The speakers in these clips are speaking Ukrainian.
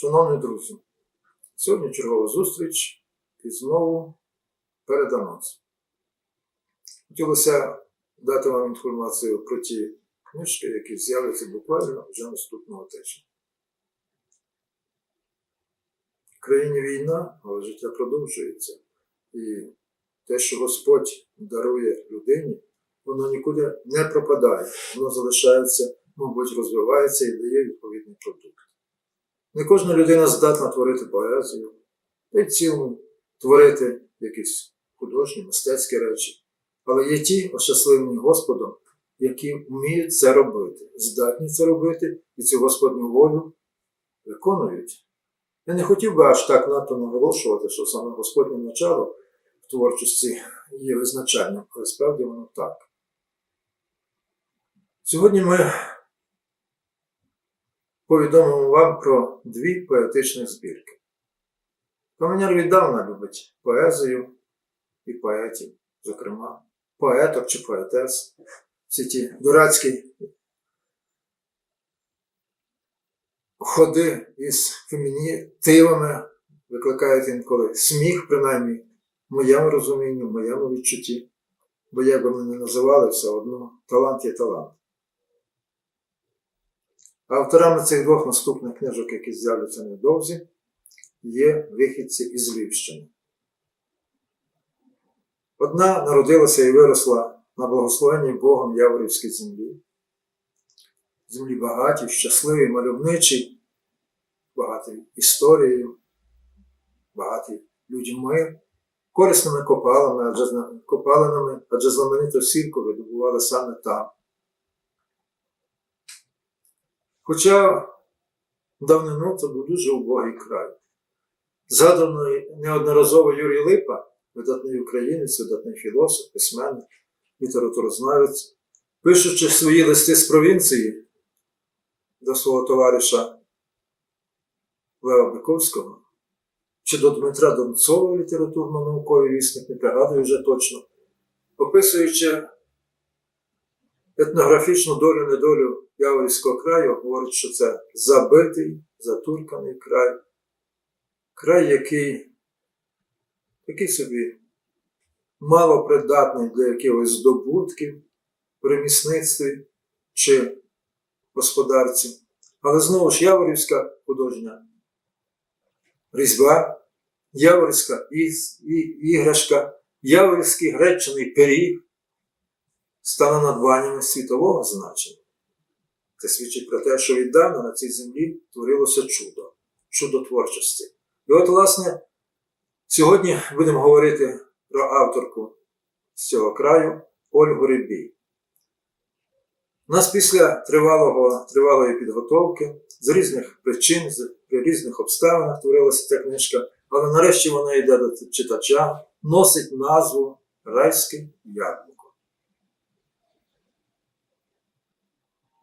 Шановні друзі, сьогодні чергова зустріч і знову перед анонсом. Хотілося дати вам інформацію про ті книжки, які з'являться буквально вже наступного тижня. В країні війна, але життя продовжується. І те, що Господь дарує людині, воно нікуди не пропадає, воно залишається, мабуть, розвивається і дає відповідний продукт. Не кожна людина здатна творити поезію, та й творити якісь художні, мистецькі речі. Але є ті, ощасливлені Господом, які вміють це робити, здатні це робити і цю Господню волю виконують. Я не хотів би аж так надто наголошувати, що саме Господнє начало в творчості є визначальним, але справді воно так. Сьогодні ми повідомимо вам про дві поетичних збірки. Каменяр віддавна любить поезію і поетів, зокрема, поеток чи поетес. Всі ті дурацькі ходи із фемінітивами викликають інколи сміх, принаймні, в моєму розумінні, в моєму відчутті. Бо як би ми не називали, все одно талант є талант. Авторами цих двох наступних книжок, які з'являться невдовзі, є вихідці із Львівщини. Одна народилася і виросла на благословенній Богом Яворівській землі. Землі багаті, щасливі, мальовничі, багаті історією, багаті людьми, корисними копалинами, адже знамениту сірку видобували саме там. Хоча давнину це був дуже убогий край. Згаданий неодноразово Юрій Липа, видатний українець, видатний філософ, письменник, літературознавець, пишучи свої листи з провінції до свого товариша Лева Биковського, чи до Дмитра Донцова, літературно-науковий вісник, не пригадую вже точно, описуючи етнографічну долю недолю Яворівського краю, говорить, що це забитий, затурканий край, край, який такий собі мало придатний для якихось здобутків в ремісництві чи господарці. Але знову ж Яворівська художня різьба, Яворівська іграшка, Яворівський гречаний пиріг стане надбаннями світового значення. Це свідчить про те, що віддавна на цій землі творилося чудо, чудо творчості. І от, власне, сьогодні будемо говорити про авторку з цього краю Ольгу Рибій. У нас після тривалого, тривалої підготовки з різних причин, з, різних обставинах творилася ця книжка, але нарешті вона йде до читача, носить назву Райське яблуко.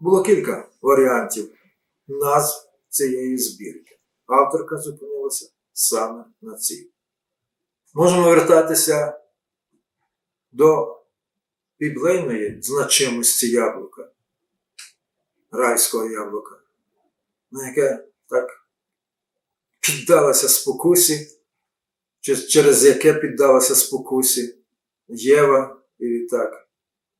Було кілька варіантів назв цієї збірки. Авторка зупинилася саме на цій. Можемо вертатися до біблейної значимості яблука, райського яблука, на яке так піддалася спокусі, через яке піддалася спокусі Єва і відтак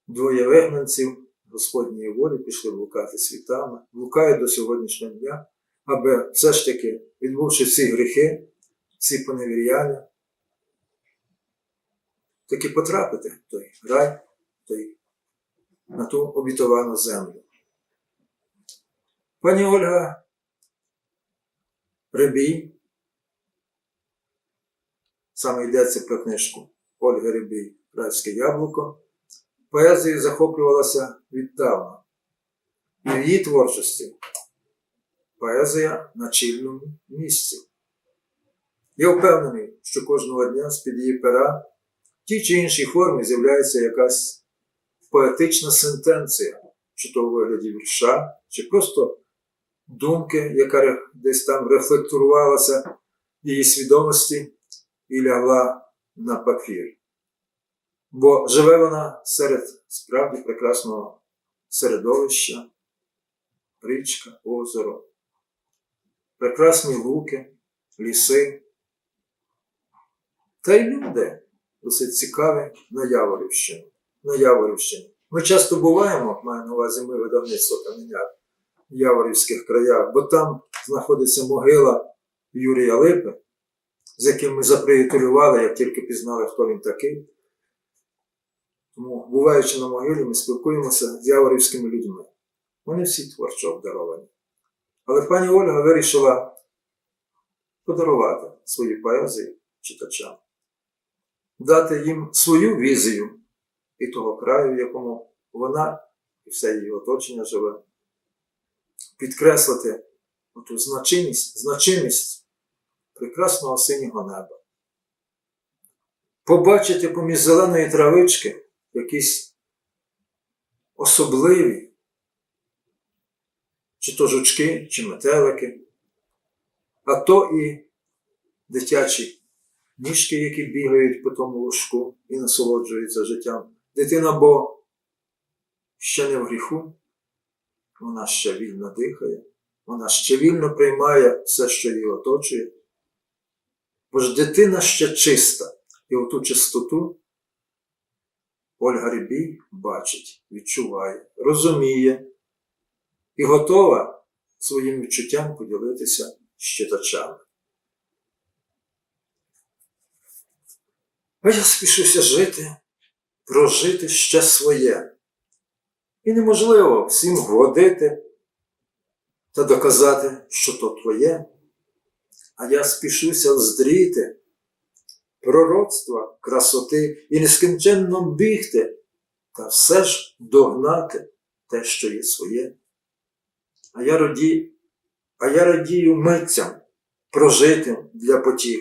двоє вигнанців Господньої волі пішли блукати світами, блукають до сьогоднішнього дня, аби все ж таки, відбувши всі гріхи, всі поневіряння, таки потрапити в той рай, в той, на ту обітовану землю. Пані Ольга Рибій, саме йдеться про книжку Ольги Рибій Райське яблуко, поезією захоплювалася віддавна. І в її творчості поезія на чільному місці. Я впевнений, що кожного дня з-під її пера в тій чи іншій формі з'являється якась поетична сентенція, чи то у вигляді вірша, чи просто думки, яка десь там рефлектурувалася в її свідомості і лягла на папір. Бо живе вона серед справді прекрасного середовища, річка, озеро, прекрасні луки, ліси. Та й люди досить цікаві на Яворівщині. На Яворівщині. Ми часто буваємо, маю на увазі ми видавництво каменяр в Яворівських краях, бо там знаходиться могила Юрія Липи, з яким ми заприятелювали, як тільки пізнали, хто він такий. Тому, буваючи на могилі, ми спілкуємося з яворівськими людьми. Вони всі творчо обдаровані. Але пані Ольга вирішила подарувати свої поезії читачам, дати їм свою візію і того краю, в якому вона і все її оточення живе, підкреслити ту значимість, значимість прекрасного синього неба. Побачити поміж зеленої травички якісь особливі, чи то жучки, чи метелики, а то і дитячі ніжки, які бігають по тому ложку і насолоджуються життям. Дитина, бо ще не в гріху, вона ще вільно дихає, вона ще вільно приймає все, що її оточує. Бо ж дитина ще чиста, і оту чистоту Ольга Рибій бачить, відчуває, розуміє і готова своїм відчуттям поділитися з читачами. А я спішуся жити, прожити ще своє. І неможливо всім вгодити та доказати, що то твоє, а я спішуся здріти пророцтва, красоти і нескінченно бігти, та все ж догнати те, що є своє. А я раді, а я радію митцям, прожитим для потіх,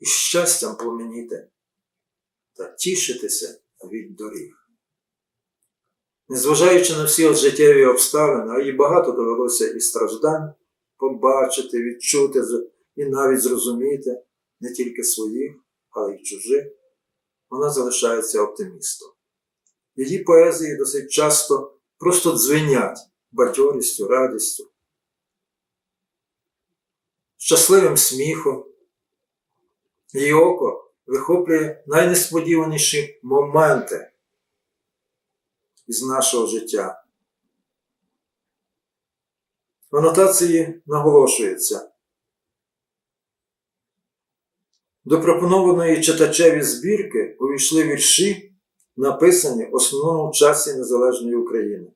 і щастям пламеніти та тішитися від доріг. Незважаючи на всі життєві обставини, а їй багато довелося і страждань побачити, відчути і навіть зрозуміти не тільки своїх, але й чужих, вона залишається оптимістом. Її поезії досить часто просто дзвенять бадьорістю, радістю, щасливим сміхом. Її око вихоплює найнесподіваніші моменти із нашого життя. В анотації наголошується. До пропонованої читачеві збірки увійшли вірші, написані в основному часі Незалежної України.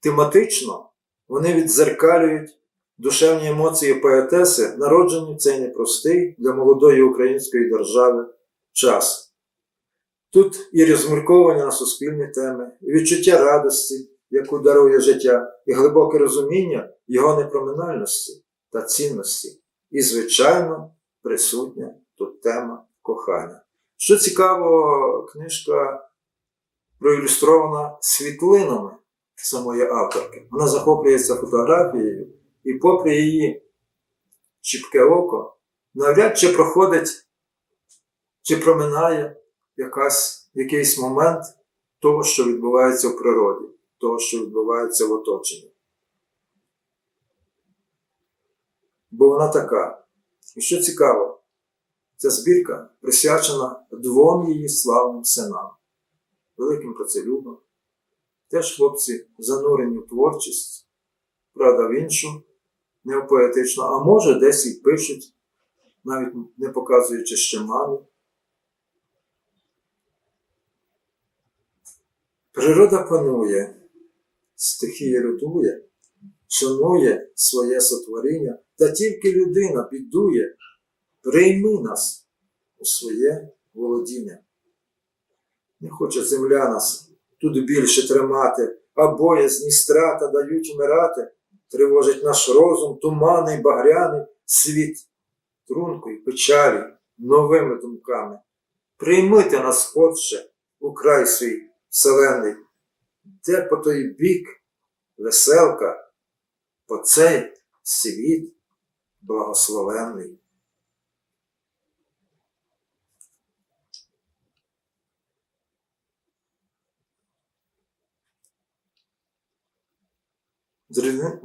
Тематично вони відзеркалюють душевні емоції поетеси, народжені в цей непростий для молодої української держави час. Тут і розмірковання на суспільні теми, і відчуття радості, яку дарує життя, і глибоке розуміння його непроминальності та цінності, і, звичайно, присутня тут тема кохання. Що цікаво, книжка проілюстрована світлинами самої авторки. Вона захоплюється фотографією, і, попри її чіпке око, навряд чи проходить чи проминає якась, якийсь момент того, що відбувається в природі, того, що відбувається в оточенні. Бо вона така. І що цікаво, ця збірка присвячена двом її славним синам, великим працелюбам. Теж хлопці занурені в творчість, правда, в іншу, не в поетичну, а може десь і пишуть, навіть не показуючи ще мамі. Природа панує, стихія рятує, шанує своє сотворіння, та тільки людина бідує, прийми нас у своє володіння. Не хоче земля нас тут більше тримати, а боязні страта дають вмирати, тривожить наш розум, туманий, багряний світ, трунку й печалі, новими думками. Приймите нас, Отче, у край свій вселенний, де по той бік веселка, по цей світ благословенний.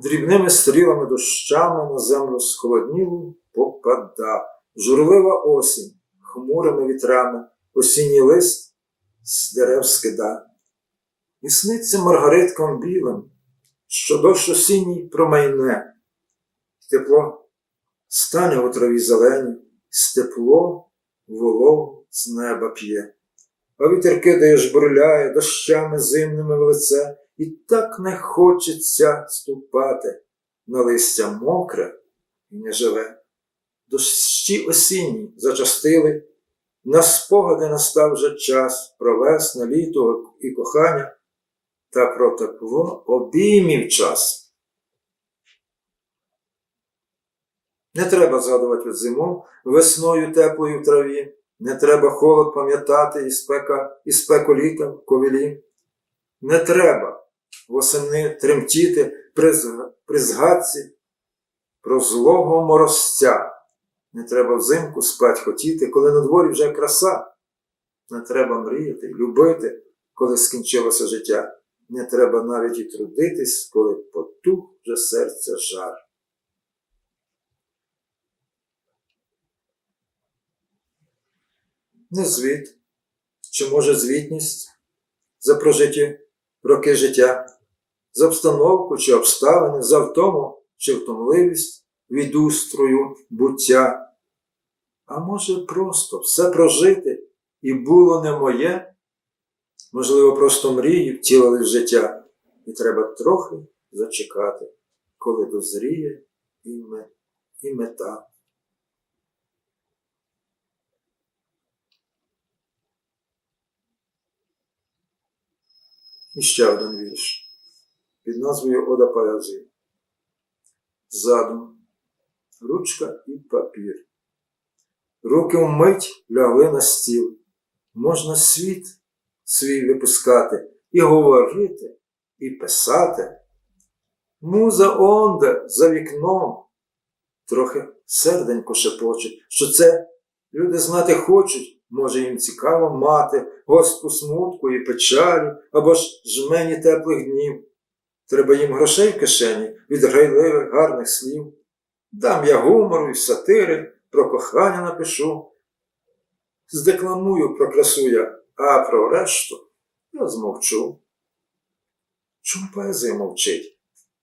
Дрібними стрілами дощами на землю схолоднілу попада. Журлива осінь, хмурими вітрами, осінній лист з дерев скида. І сниться маргариткам білим, що дощ осінній промайне, тепло стане у траві зелені, з тепло вологу з неба п'є. А вітер кидає жбурляє дощами зимними в лице, і так не хочеться ступати на листя мокре і не живе. Дощі осінні зачастили, на спогади настав вже час про весне, літо і кохання, та про тепло обіймів час. Не треба згадувати зиму весною теплою в траві, не треба холод пам'ятати і спека, і спеку літа в ковілі. Не треба восени тремтіти при, згадці про злого морозця. Не треба взимку спать хотіти, коли на дворі вже краса. Не треба мріяти, любити, коли скінчилося життя. Не треба навіть і трудитись, коли потух вже серця жар. Не звіт, чи може звітність за прожиті роки життя, за обстановку чи обставини, за втому чи втомливість від устрою буття. А може просто все прожити і було не моє, можливо, просто мрії втілили в життя, і треба трохи зачекати, коли дозріє і, і мета. І ще один вірш під назвою Ода поезії. Задум, ручка і папір. Руки вмить лягли на стіл. Можна світ свій випускати і говорити, і писати. Муза онде за вікном. Трохи серденько шепоче, що це люди знати хочуть, може їм цікаво мати гостку смутку і печалі, або ж жмені теплих днів. Треба їм грошей в кишені від грайливих гарних слів. Дам я гумору і сатири, про кохання напишу. Здекламую про красу я, а про решту я змовчу. Чому поезія мовчить?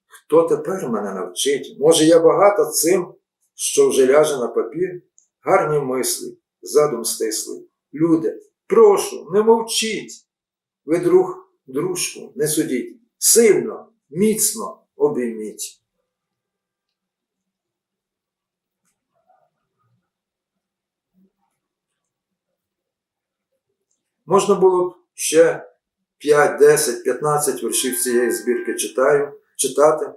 Хто тепер мене навчить? Може, я багата цим, що вже ляже на папір? Гарні мислі, задум стислий. Люди, прошу, не мовчіть. Ви друг дружку не судіть. Сильно, міцно обійміть. Можна було б ще 5, 10, 15 віршів цієї збірки читаю, читати.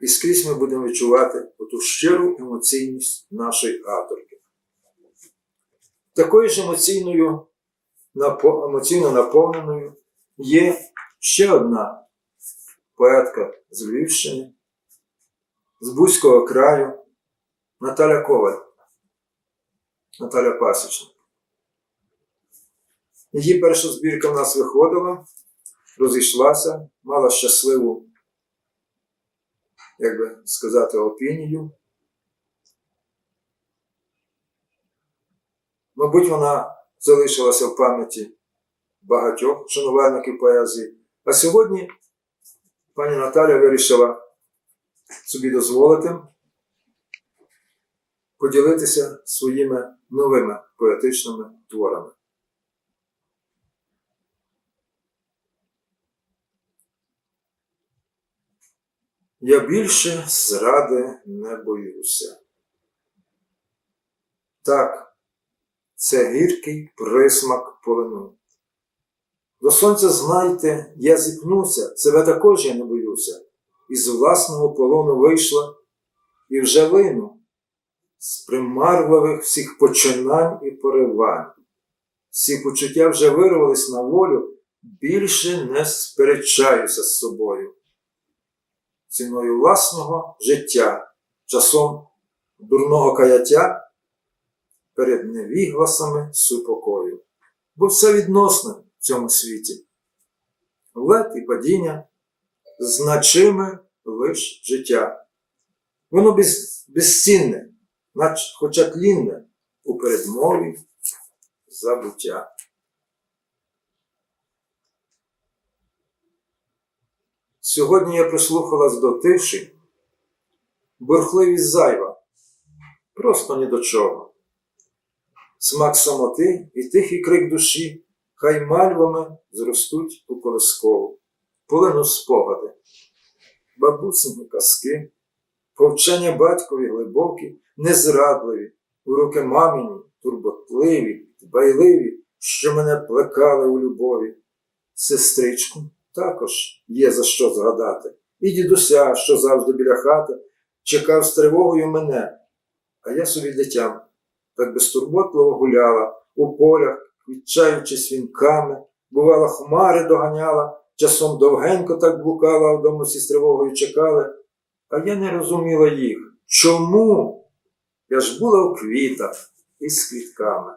І скрізь ми будемо відчувати оту щиру емоційність нашої авторки. Такою ж емоційною, емоційно наповненою є ще одна поетка з Львівщини, з Бузького краю Наталя Коваль, Наталя Пасічник. Її перша збірка в нас виходила, розійшлася, мала щасливу, як би сказати, опінію. Мабуть, вона залишилася в пам'яті багатьох шанувальників поезії. А сьогодні пані Наталя вирішила собі дозволити поділитися своїми новими поетичними творами. Я більше зради не боюся. Так, це гіркий присмак полину. До сонця знайте, я зіпнуся, себе також я не боюся. Із власного полону вийшла і вже вину з примарливих всіх починань і поривань. Всі почуття вже вирвались на волю, більше не сперечаюся з собою. Ціною власного життя, часом дурного каяття перед невігласами супокою. Бо все відносне в цьому світі. Лед і падіння, значиме лиш життя. Воно без, безцінне, нач, хоча тлінне у передмові забуття. Сьогодні я прислухалась до тиші, бурхливість зайва, просто ні до чого. Смак самоти і тихий крик душі, хай мальвами зростуть у колискову, полину спогади, бабусині казки, повчання батькові глибокі, незрадливі, уроки мамині, турботливі, дбайливі, що мене плекали у любові. Сестричку також є за що згадати, і дідуся, що завжди біля хати, чекав з тривогою мене, а я собі дитям так безтурботливо гуляла у полях, відчаючись вінками, бувала, хмари доганяла, часом довгенько так блукала, а вдома всі з тривогою чекали. А я не розуміла їх. Чому? Я ж була у квітах і з квітками.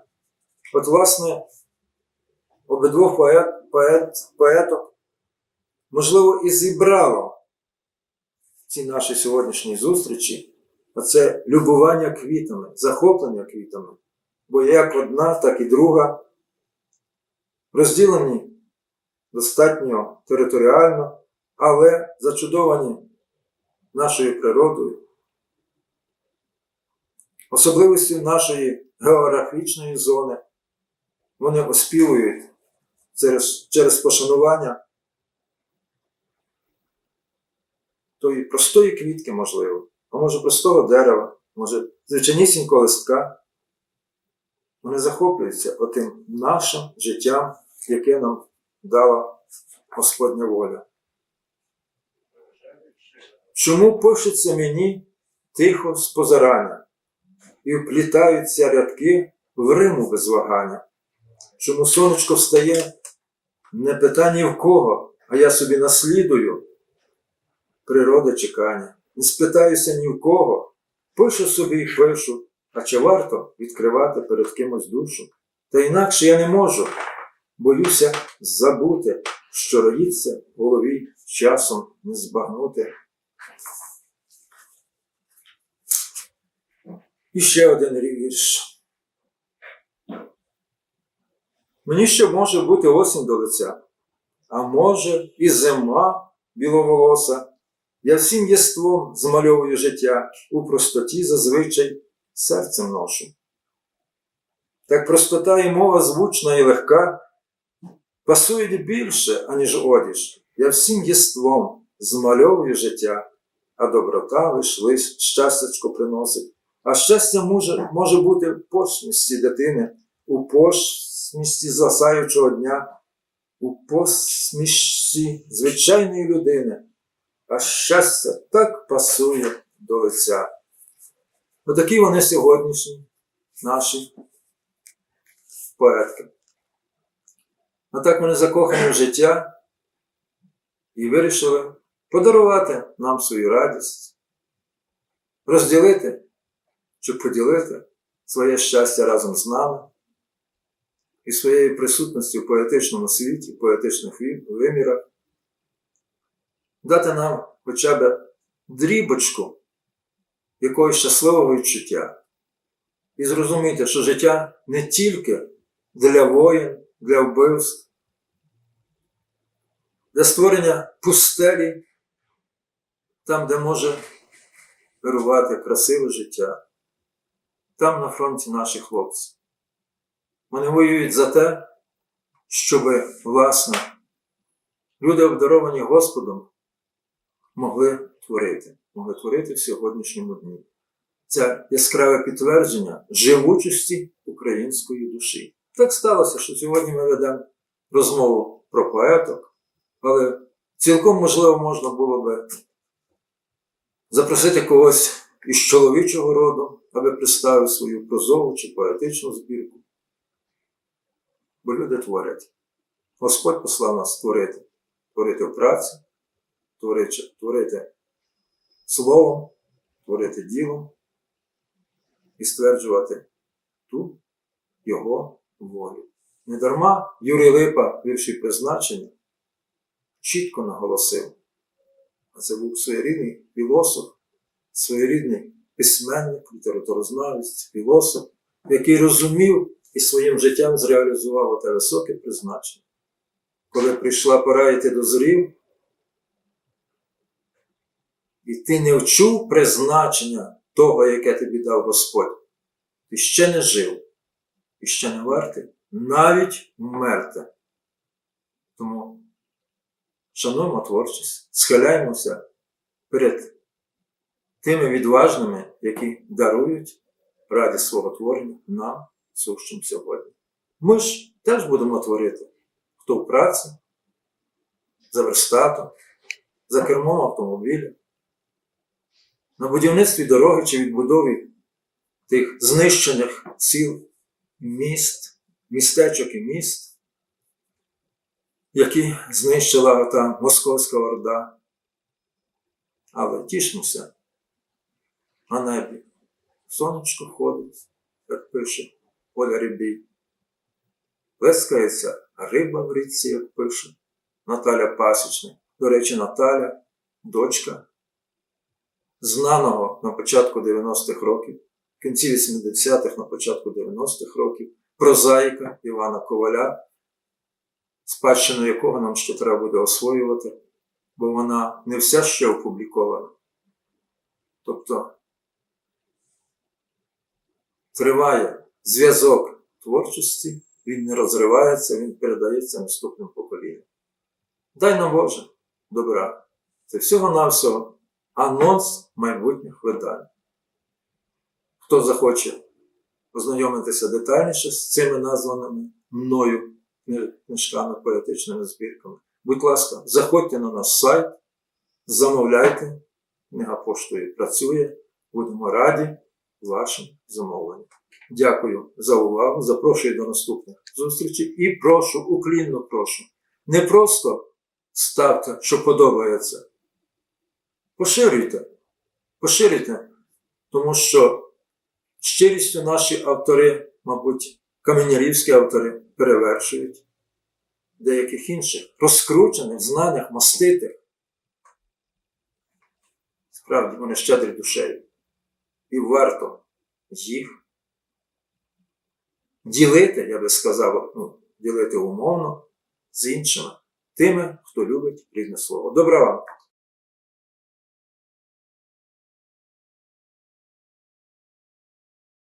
От, власне, обидвох поет, поет, поеток, можливо, і зібрало ці наші сьогоднішні зустрічі оце любування квітами, захоплення квітами. Бо як одна, так і друга розділені достатньо територіально, але зачудовані нашою природою, особливістю нашої географічної зони. Вони оспівують через, через пошанування тої простої квітки, можливо, а може простого дерева, може звичайнісінького листка. Вони захоплюються отим нашим життям, яке нам дала Господня воля. Чому пишеться мені тихо з позарання і вплітаються рядки в Риму без вагання? Чому сонечко встає не питання в кого, а я собі наслідую природа чекання. Не спитаюся ні в кого, пишу собі і пишу, а чи варто відкривати перед кимось душу? Та інакше я не можу, боюся забути, що роїться в голові часом не збагнути. І ще один вірш. Мені ще може бути осінь до лиця, а може і зима біловолоса. Я всім єством змальовую життя, у простоті зазвичай серцем ношу. Так простота і мова звучна і легка, пасують більше, аніж одіж. Я всім єством змальовую життя, а доброта лиш лиш щастячко приносить. А щастя може, може бути в посмісті дитини, у посмісті засаючого дня, у посмішці звичайної людини а щастя так пасує до лиця. Отакі вони сьогоднішні наші поетки. А так вони закохані в життя і вирішили подарувати нам свою радість, розділити чи поділити своє щастя разом з нами і своєю присутністю в поетичному світі, в поетичних вимірах дати нам хоча б дрібочку якогось щасливого відчуття. І зрозуміти, що життя не тільки для воїн, для вбивств, для створення пустелі, там, де може вирувати красиве життя, там на фронті наші хлопці. Вони воюють за те, щоб, власне, люди, обдаровані Господом, могли творити, могли творити в сьогоднішньому дні. Це яскраве підтвердження живучості української душі. Так сталося, що сьогодні ми ведемо розмову про поеток, але цілком можливо можна було би запросити когось із чоловічого роду, аби представив свою прозову чи поетичну збірку. Бо люди творять. Господь послав нас творити, творити в праці, творити, творити словом, творити ділом і стверджувати ту його волю. Недарма Юрій Липа, вірші призначення, чітко наголосив, а це був своєрідний філософ, своєрідний письменник, літературознавець, філософ, який розумів і своїм життям зреалізував те високе призначення. Коли прийшла пора йти до зорів, і ти не вчув призначення того, яке тобі дав Господь, ти ще не жив і ще не вартий, навіть вмерти. Тому шануємо творчість, схиляємося перед тими відважними, які дарують раді свого творення нам сущим сьогодні. Ми ж теж будемо творити, хто в праці, за верстатом, за кермом автомобіля, на будівництві дороги чи відбудові тих знищених сіл, міст, містечок і міст, які знищила та Московська Орда. Але тішмося на небі. Сонечко ходить, як пише Оля Рибій. Плескається риба в річці, як пише Наталя Пасічник. До речі, Наталя, дочка знаного на початку 90-х років, в кінці 80-х, на початку 90-х років, прозаїка Івана Коваля, спадщину якого нам ще треба буде освоювати, бо вона не вся ще опублікована. Тобто триває зв'язок творчості, він не розривається, він передається наступним поколінням. Дай нам Боже добра. Це всього-навсього анонс майбутніх видань. Хто захоче ознайомитися детальніше з цими названими мною книжками, поетичними збірками, будь ласка, заходьте на наш сайт, замовляйте, книга поштою працює, будемо раді вашим замовленням. Дякую за увагу. Запрошую до наступних зустрічей і прошу, уклінно прошу, не просто ставте, що подобається. Поширюйте, поширюйте, тому що щирістю наші автори, мабуть, каменярівські автори перевершують деяких інших, розкручених, знаних, маститих. Справді, вони щедрі душею. І варто їх ділити, я би сказав, ну, ділити умовно з іншими, тими, хто любить рідне слово. Добра вам!